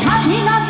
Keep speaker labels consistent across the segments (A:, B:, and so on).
A: স্বাধীনতা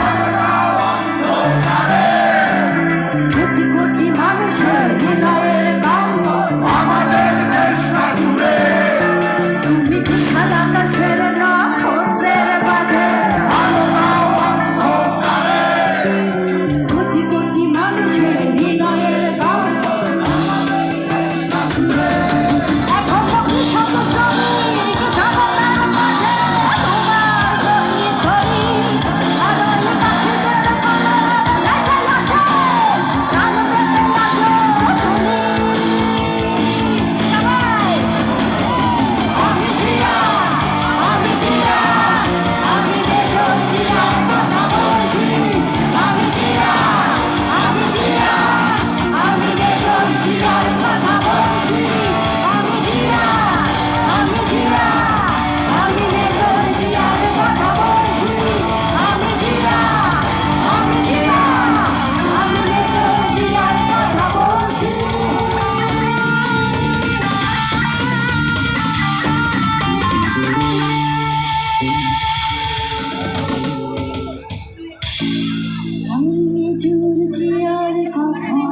A: আমি জুড়ছি আর কথা